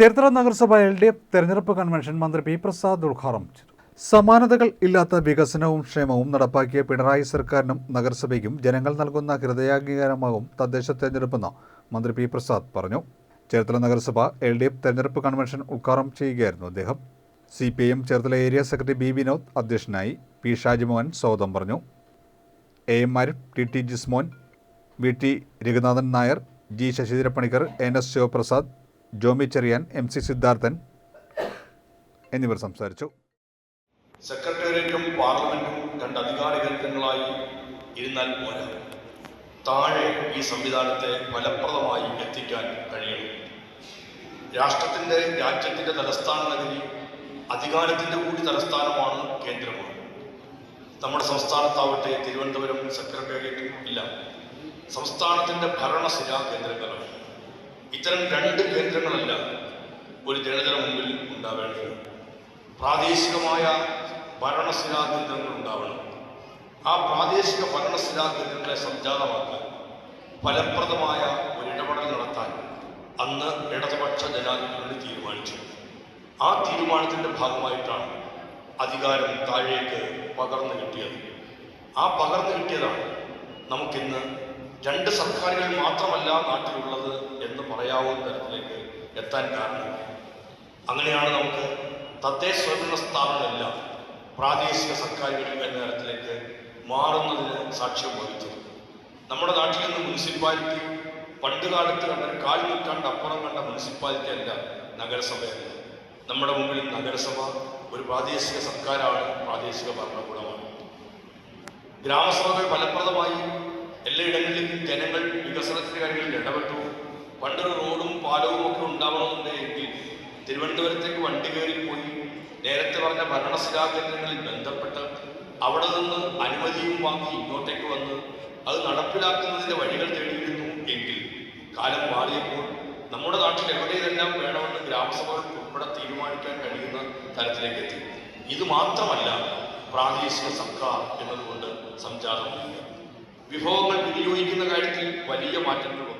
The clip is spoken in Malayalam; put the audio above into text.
ചേർത്തല നഗരസഭ എൽ ഡി എഫ് തെരഞ്ഞെടുപ്പ് കൺവെൻഷൻ മന്ത്രി പി പ്രസാദ് ഉദ്ഘാടനം ചെയ്തു. സമാനതകൾ ഇല്ലാത്ത വികസനവും ക്ഷേമവും നടപ്പാക്കിയ പിണറായി സർക്കാരിനും നഗരസഭയ്ക്കും ജനങ്ങൾ നൽകുന്ന ഹൃദയാംഗീകാരമാകും തദ്ദേശ തെരഞ്ഞെടുപ്പെന്ന് മന്ത്രി പി പ്രസാദ് പറഞ്ഞു. ചേർത്തല നഗരസഭ എൽ ഡി എഫ് തെരഞ്ഞെടുപ്പ് കൺവെൻഷൻ ഉദ്ഘാടനം ചെയ്യുകയായിരുന്നു അദ്ദേഹം. C P M Cherthala area secretary B Vinod അധ്യക്ഷനായി പി ഷാജിമോഹൻ സ്വാഗതം പറഞ്ഞു. A M Arif T T Jismon V T Raghunathan Nair G Sasidhara Panicker N S Sivaprasad Jomy Cherian M C Sidharthan എന്നിവർ സംസാരിച്ചു. സെക്രട്ടേറിയറ്റും പാർലമെന്റും രണ്ട് അധികാര കേന്ദ്രങ്ങളായി ഇരുന്നാൽ പോരാ. താഴെ ഈ സംവിധാനത്തെ ഫലപ്രദമായി എത്തിക്കാൻ കഴിയണം. രാഷ്ട്രത്തിന്റെ രാജ്യത്തിന്റെ തലസ്ഥാന നഗരി അധികാരത്തിന്റെ കൂടി തലസ്ഥാനമാണ് കേന്ദ്രമാണ്. നമ്മുടെ സംസ്ഥാനത്താവട്ടെ തിരുവനന്തപുരം സെക്രട്ടേറിയറ്റും ഇല്ല. സംസ്ഥാനത്തിന്റെ ഭരണശില കേന്ദ്രങ്ങളാണ് ഇത്തരം രണ്ട് കേന്ദ്രങ്ങളല്ല ഒരു ജനതയുടെ മുമ്പിൽ ഉണ്ടാവേണ്ടത്. പ്രാദേശികമായ ഭരണശിലാ കേന്ദ്രങ്ങൾ ഉണ്ടാവണം. ആ പ്രാദേശിക ഭരണശിലാ കേന്ദ്രങ്ങളെ സംജാതമാക്കാൻ ഫലപ്രദമായ ഒരു ഇടപെടൽ നടത്താൻ അന്ന് ഇടതുപക്ഷ ജനാധിപത്യങ്ങൾ തീരുമാനിച്ചു. ആ തീരുമാനത്തിന്റെ ഭാഗമായിട്ടാണ് അധികാരം താഴേക്ക് പകർന്നു കിട്ടിയത്. ആ പകർന്നു കിട്ടിയതാണ് നമുക്കിന്ന് രണ്ട് സർക്കാരുകൾ മാത്രമല്ല നാട്ടിലുള്ളത് പറയാവുന്ന തരത്തിലേക്ക് എത്താൻ കാരണം അങ്ങനെയാണ് നമുക്ക് തദ്ദേശ സ്വയംഭരണ സ്ഥാപനങ്ങളെല്ലാം പ്രാദേശിക സർക്കാരുകൾ എന്ന തരത്തിലേക്ക് മാറുന്നതിന് സാക്ഷ്യം വഹിച്ചത്. നമ്മുടെ നാട്ടിൽ നിന്ന് മുനിസിപ്പാലിറ്റി പണ്ട് കാലത്ത് കണ്ട കാൽ നൂറ്റാണ്ട് അപ്പുറം കണ്ട മുനിസിപ്പാലിറ്റി അല്ല നഗരസഭയല്ല. നമ്മുടെ മുമ്പിൽ നഗരസഭ ഒരു പ്രാദേശിക സർക്കാരാണ് പ്രാദേശിക ഭരണകൂടമാണ്. ഗ്രാമസഭകൾ ഫലപ്രദമായി എല്ലായിടങ്ങളിലും ജനങ്ങൾ വികസനത്തിന്റെ കാര്യങ്ങളിൽ ഇടപെട്ടു. പണ്ടൊരു റോഡും പാലവും ഒക്കെ ഉണ്ടാവണമെന്നുണ്ടെങ്കിൽ തിരുവനന്തപുരത്തേക്ക് വണ്ടി കയറിപ്പോയി നേരത്തെ പറഞ്ഞ ഭരണശിലാ കേന്ദ്രങ്ങളിൽ ബന്ധപ്പെട്ട് അവിടെ നിന്ന് അനുമതിയും വാങ്ങി ഇങ്ങോട്ടേക്ക് വന്ന് അത് നടപ്പിലാക്കുന്നതിന്റെ വഴികൾ തേടിയിരുന്നു എങ്കിൽ കാലം മാറിയപ്പോൾ നമ്മുടെ നാട്ടിൽ എവിടെയെല്ലാം വേണമെന്ന് ഗ്രാമസഭകൾ ഉൾപ്പെടെ തീരുമാനിക്കാൻ കഴിയുന്ന തരത്തിലേക്ക് എത്തി. ഇത് മാത്രമല്ല പ്രാദേശിക സർക്കാർ എന്നതുകൊണ്ട് സംജാതമായി വിഭവങ്ങൾ വിനിയോഗിക്കുന്ന കാര്യത്തിൽ വലിയ മാറ്റങ്ങൾ വന്നു.